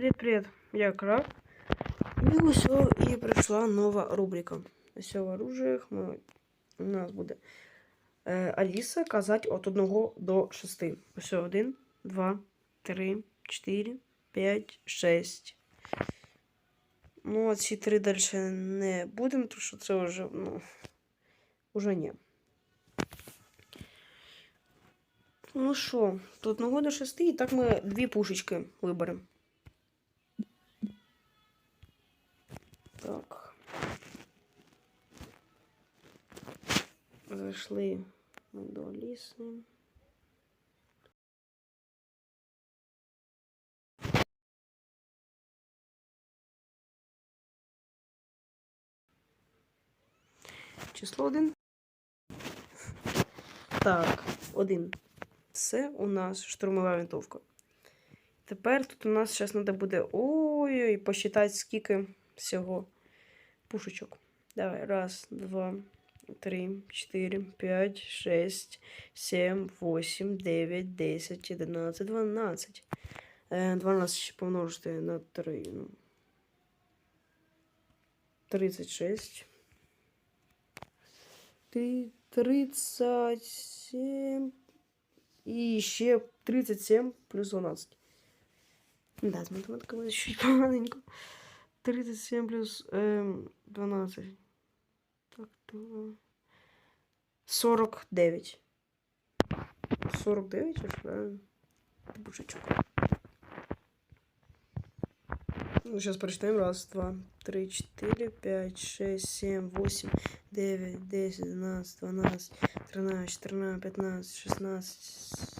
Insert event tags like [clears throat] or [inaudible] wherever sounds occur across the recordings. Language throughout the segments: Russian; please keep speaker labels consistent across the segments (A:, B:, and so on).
A: привіт-привіт! Я Крак. І ось і прийшла нова рубрика. Ось в оружиях ми... у нас буде е, Аліса казати від 1 до 6. Ось 1, 2, 3, 4, 5, 6. Ну, а ці три далі не будемо, тому що це вже, ну, уже ні. Ну що, тут 1 до 6, і так ми дві пушечки виберемо. Так. Зайшли ми до ліси. Число один. Так, один. Це у нас штурмова винтовка. Тепер тут у нас зараз треба буде ой-ой, посчитати, скільки всього пушечок. Давай. Раз, два, три, чотири, п'ять, шесть, сім, восемь, дев'ять, десять, одинадцять, дванадцять. Е, 12 ще помножити на 3. Ну. 36. Ти 37. І ще 37 плюс 12. Да, з математикою чуть поганенько. 37 плюс эм, 12. Так, то... 49. 49, аж правильно? Бушечок. Ну, сейчас прочитаем. Раз, два, три, четыре, пять, шесть, семь, восемь, девять, десять, двенадцать, двенадцать, тринадцать, четырнадцать, пятнадцать, шестнадцать,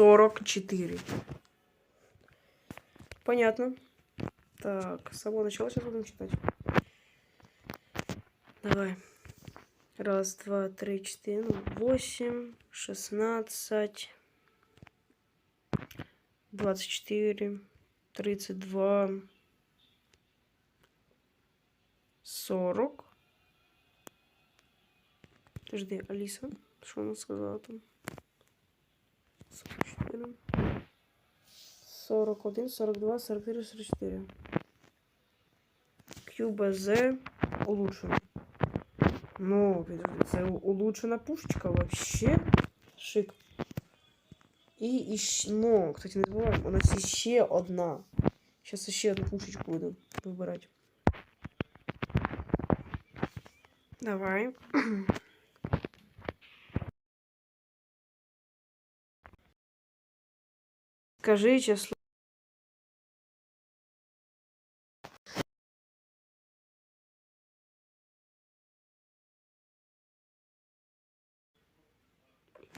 A: Сорок четыре. Понятно. Так, с самого начала сейчас будем читать. Давай. Раз, два, три, четыре, ну, восемь, шестнадцать. 24, 32, 40. Подожди, Алиса, что она сказала там? 44. 41, 42, 43, 44. QBZ улучшено. Ну, це улучшена пушечка вообще. Шик. І іще, ну, кстати, не забуваємо, у нас ще одна. Сейчас ще одну пушечку буду вибирати. Давай. [clears throat] Скажи число.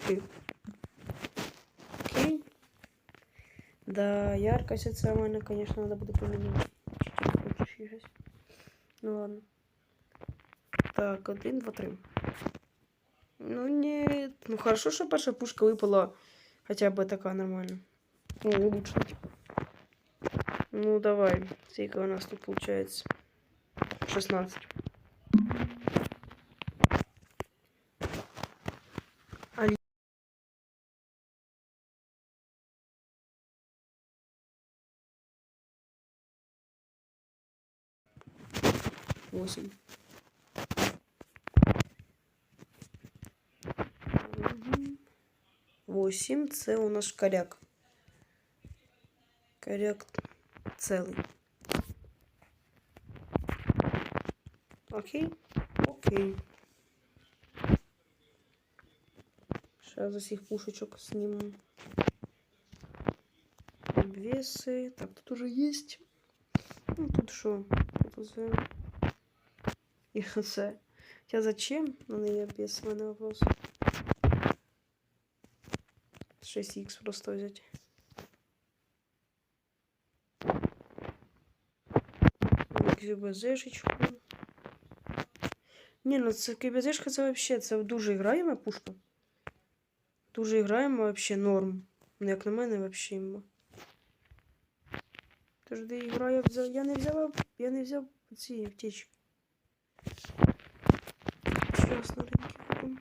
A: Ты. Да, яркость это самое, конечно, надо будет поменять. Ну ладно. Так, один, два, три. Ну нет. Ну хорошо, что перша пушка выпала хотя бы такая нормально. Ну, улучшить. Ну давай. Сколько у нас тут получается? 16. 8. Восемь. Це у нас коряк. Коряк целый. Окей? Окей. Сейчас усіх пушечок сниму. Обвесы. Так, тут уже есть. Ну, тут что? Тут И все. Хотя зачем? Ну, не без мене вопрос. 6х просто взять. КБЗшечку. Ні, ну це КБЗшка це вообще, це дуже граємо пушка. Дуже граємо вообще норм. Ну, як на мене, вообще імба. Тож де ігра я взяв. Я не взяв, я не взяв ці аптечки. Щас на ринки купимо.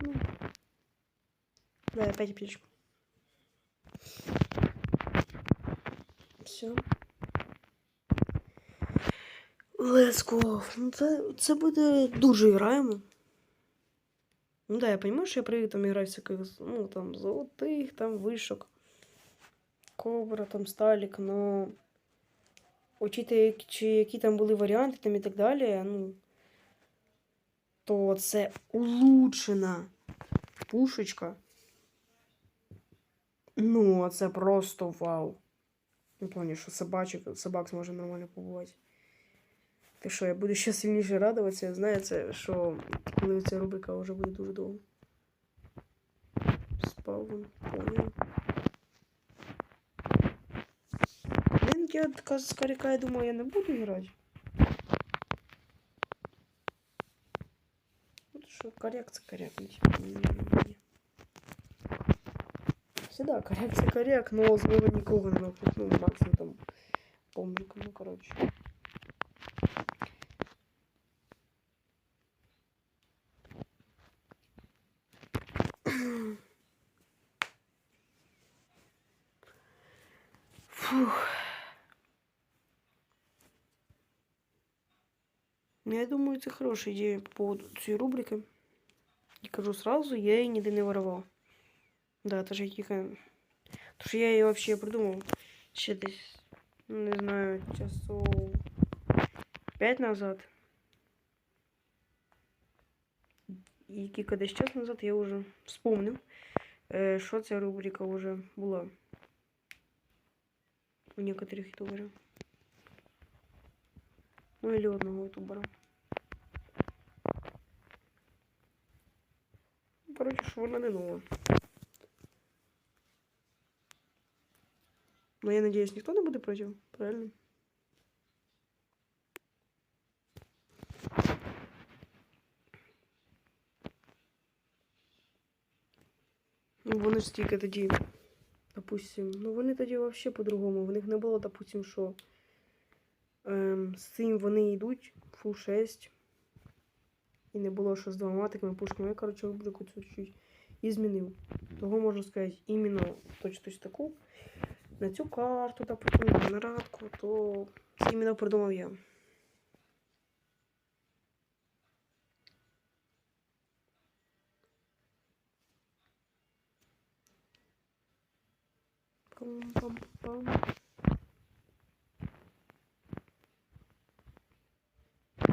A: Ну. Да, опять аптечку. Все. Let's go. Ну, це, це буде дуже граємо. Ну да, я понимаю, що я привык там играть всяких, ну, там, золотых, там, вышек, кобра, там, сталік, но учитывая, чи які там були варіанти там і так далі, ну, то це улучшена пушечка. Ну, це просто вау. Ну, плані, що собачок, собак зможе нормально побувати. Ти що, я буду ще сильніше радуватися, знаю, це, що коли ця рубрика вже буде дуже довго. Спавн, понял. Блін, я така з коряка, я думаю, я не буду грати. Ну, що, коряк це коряк. ну, типа, ні, ні, ні. Всегда коряк це коряк, но злого нікого не нахуй, ну, максимум там помрик, ну, короче. Фух. Ну, Я думаю, це хороша ідея по поводу цієї рубрики. І кажу сразу, я її ніде не воровав. Да, це ж я тільки... Тому що я її взагалі придумав ще десь, ну, не знаю, часов 5 назад. І кілька десь час назад я вже вспомнив, е, що ця рубрика вже була у некоторых ютуберов. Ну или одного ютубера. Короче, що вона не нова. Но я надеюсь, никто не буде против, правильно? Ну, вони ж тільки тоді, допустим, ну вони тоді взагалі по-другому. В них не було, допустим, що ем, з цим вони йдуть фул 6. І не було що з двома такими пушками. Я, коротше, рубрику цю чуть і змінив. Того можу сказати, іменно точно таку. На цю карту, допустим, на радку, то це іменно я. Пам-пам-пам.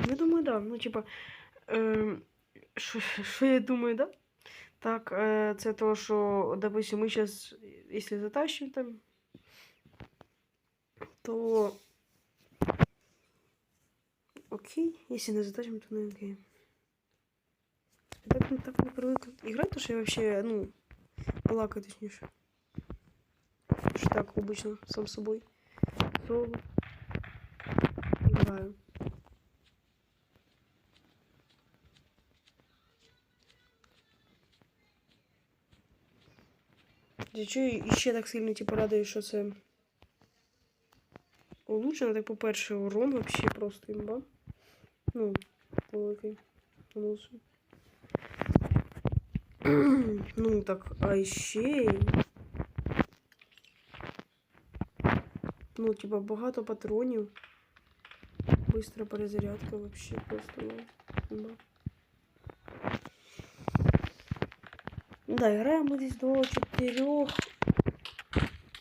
A: Я думаю, да. Ну, типа, е, що, що я думаю, да? Так, е, це то, що, допустим, ми зараз, якщо затащим там, то окей, якщо не затащим, то не окей. Я так, не- так не привык играть, потому что я вообще, ну, плакаю точніше. Що так обычно, сам собой. Соло. Играю. Я чую, і ще так сильно типу, радує, що це улучшено. Так, по-перше, урон вообще просто імба. Ну, великий. [clears throat] Бонусу. ну так, а ще. й- Ну, типа, багато патронів. Быстра перезарядка вообще просто. ну, імба. Да, играем мы здесь до четырех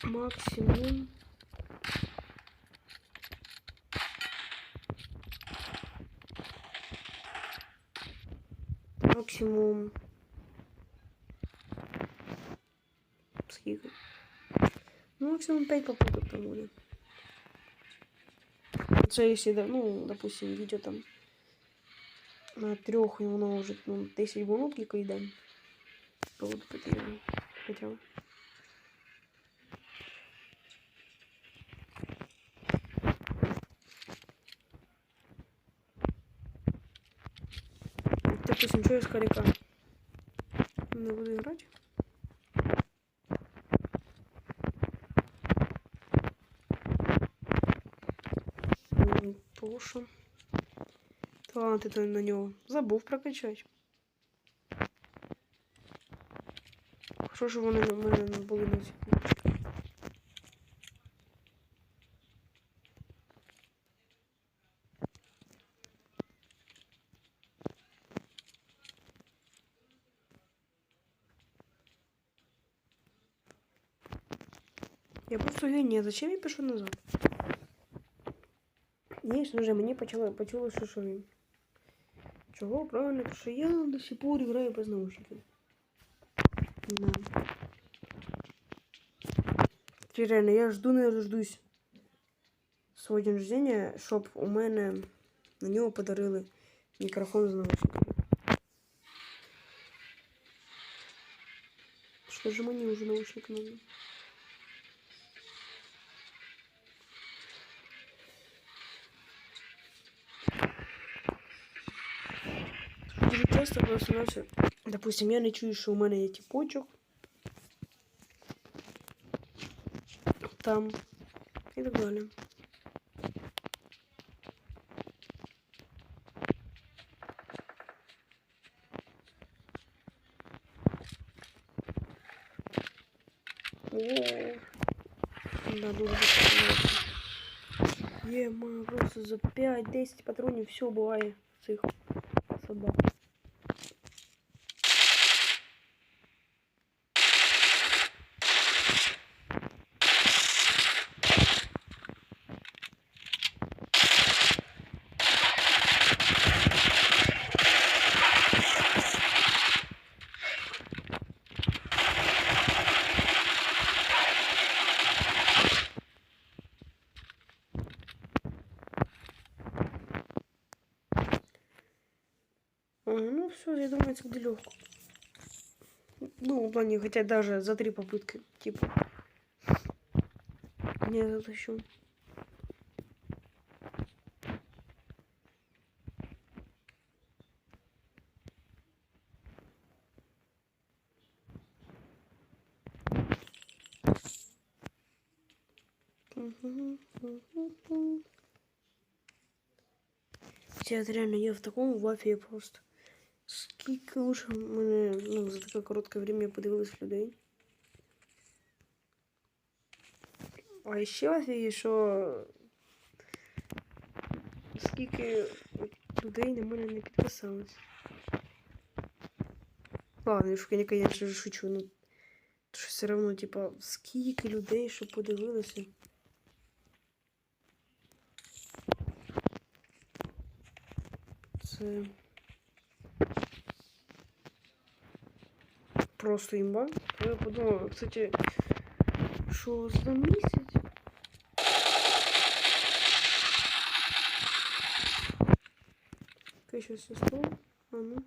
A: максимум. Максимум. Максимум 5 попыток там будет. Це если, ну, допустим, видео там на трьох і воно ну, 10 минут тільки йде. Поводу потеряно. Хоча. Допустим, что я с хоряка не буду играть. Що таланти то на нього забув прокачати. Що ж вони на мене на ці кнопочки? Я просто геній, а зачем я пишу назад? Ні, що вже мені почало, почуло, що що він. Чого? Правильно, тому що я до сих пор граю без наушників. Да. Чи реально, я жду, не дождусь свого день рождения, щоб у мене на нього подарили мікрофон з наушниками. Що ж мені вже наушник надо? Дуже часто просто наче, допустим, я не чую, що у мене є тіпочок. Там. І так далі. О, да, дуже запам'ятати. Є, ма, просто за 5-10 патронів все буває цих собак. Будет легко. Ну, в плане, хотя даже за три попытки, типа. Не затащу. Это реально я в таком вафе просто. Скільки уже мене ну, за таке коротке время подивилось людей. А ще офігіє, що скільки людей на мене не підписалось. Ладно, я, я, конечно же, шучу, ну що все равно, типа, скільки людей, що подивилося. Це... Просто имба. Я подумала, кстати, что за? Какая сейчас все стол? А ну.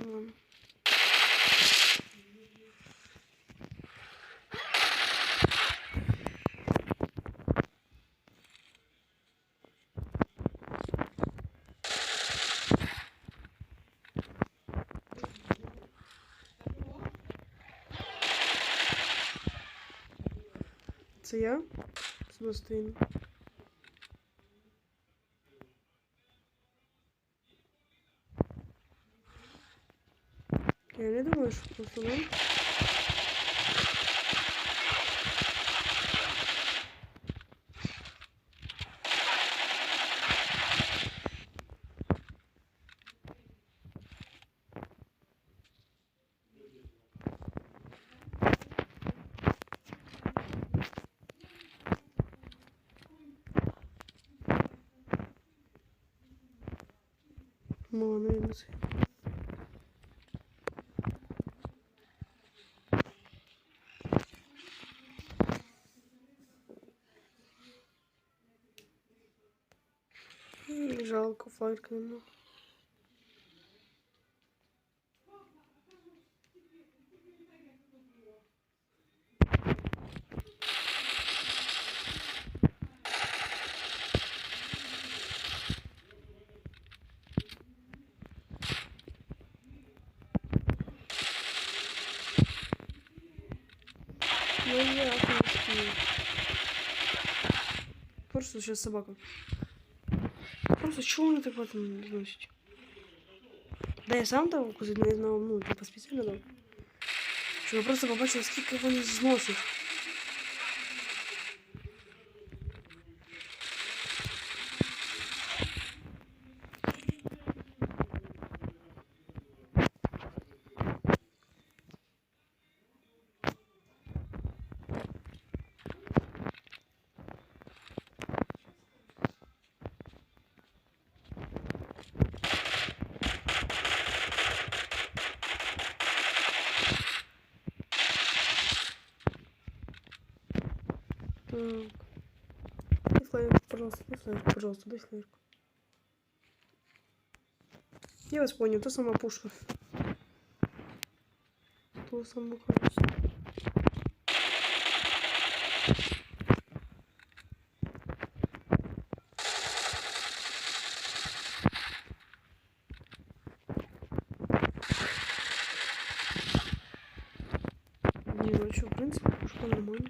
A: Ладно. Це я самостійно. Я не думаю, що просто Жалко. нема. Ну я. Просто сейчас собака. Просто чего он в этом значит? Да я сам дав кузить, не знав, ну, типа спеціально дав. Щоб я просто побачив, скільки вони зносять. Так. Дай флайерку. Я вас понял, то сама пушка. То сама конечно. Не, ну что, в принципе, пушка нормально.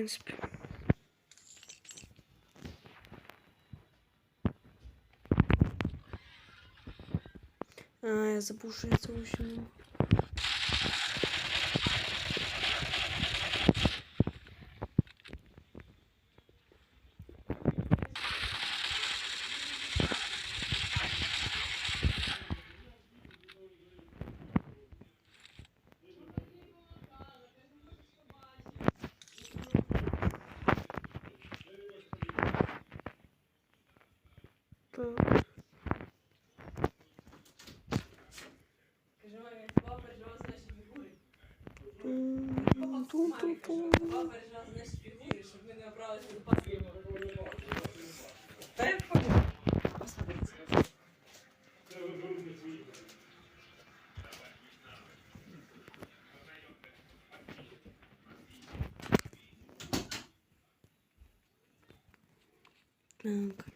A: В принципе. А, я забыл, что я вообще Так.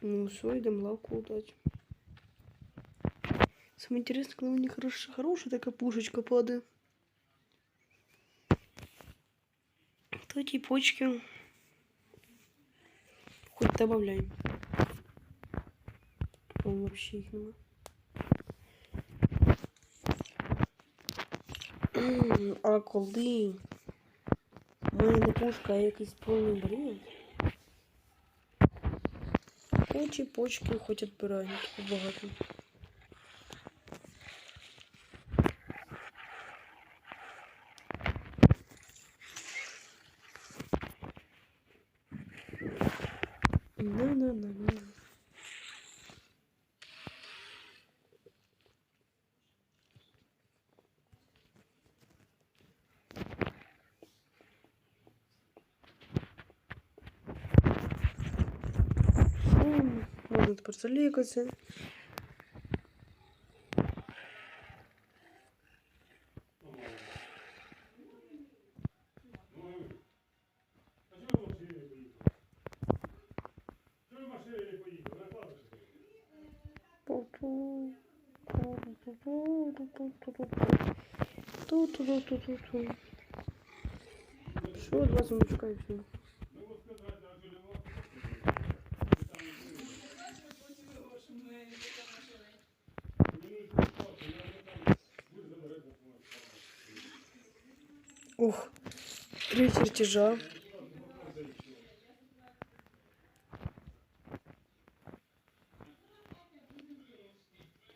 A: Ну все, идем лавку удать. Самое интересное, когда у них хорош, хорошая такая пушечка падает. То эти почки хоть добавляй. Он вообще их нема. [clears throat] А коли в мене не пушка, а якийсь повний бред. Очі, почки хоч відбирають багато. Можна тепер залікатися. Ту-ту-ту-ту-ту. Що, два сундучка і все. Три чертежа.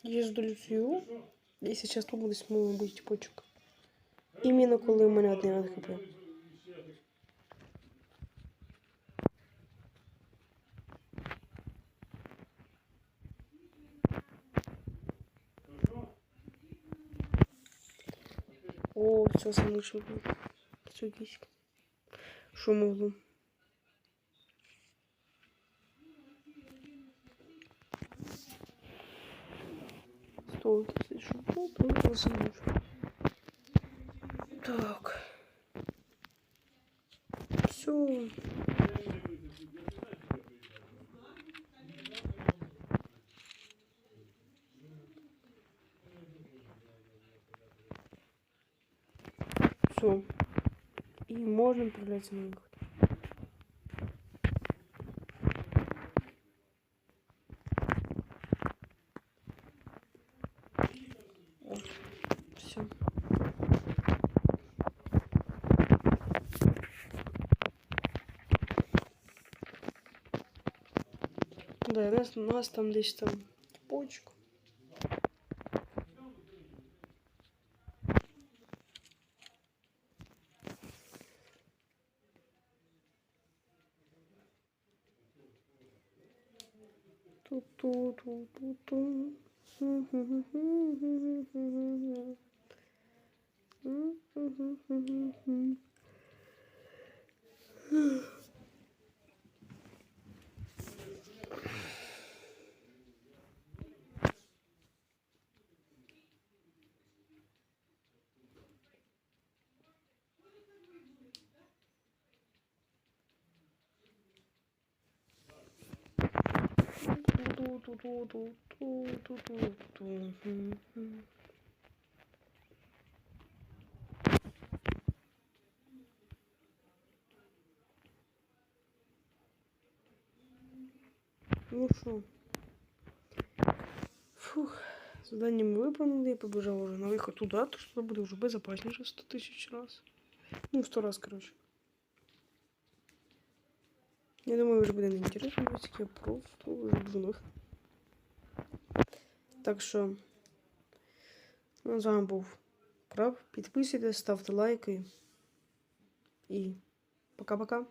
A: Езду Люцию. И сейчас тут буду смыло быть почек. Іменно коли в мене одне хп. О, це залишив. Це якийсь. Що могло? Сто тисяч рублей, то залишив. Так. Все. Все. И можно отправляться на выход. Все. Да, у нас, у нас там десь там почку. Tu, tu, tu, tu, tu. Mm-hmm. Ну що? Фух, задання ми виконали, я побежал уже на виход туди, то що буде вже безопасніше 100 тисяч раз. Ну, 100 раз, короче. Я думаю, вже буде неінтересно, ось я просто вже буду на виход. Так що, ну, з вами був Краб. Підписуйтесь, ставте лайки. І пока-пока.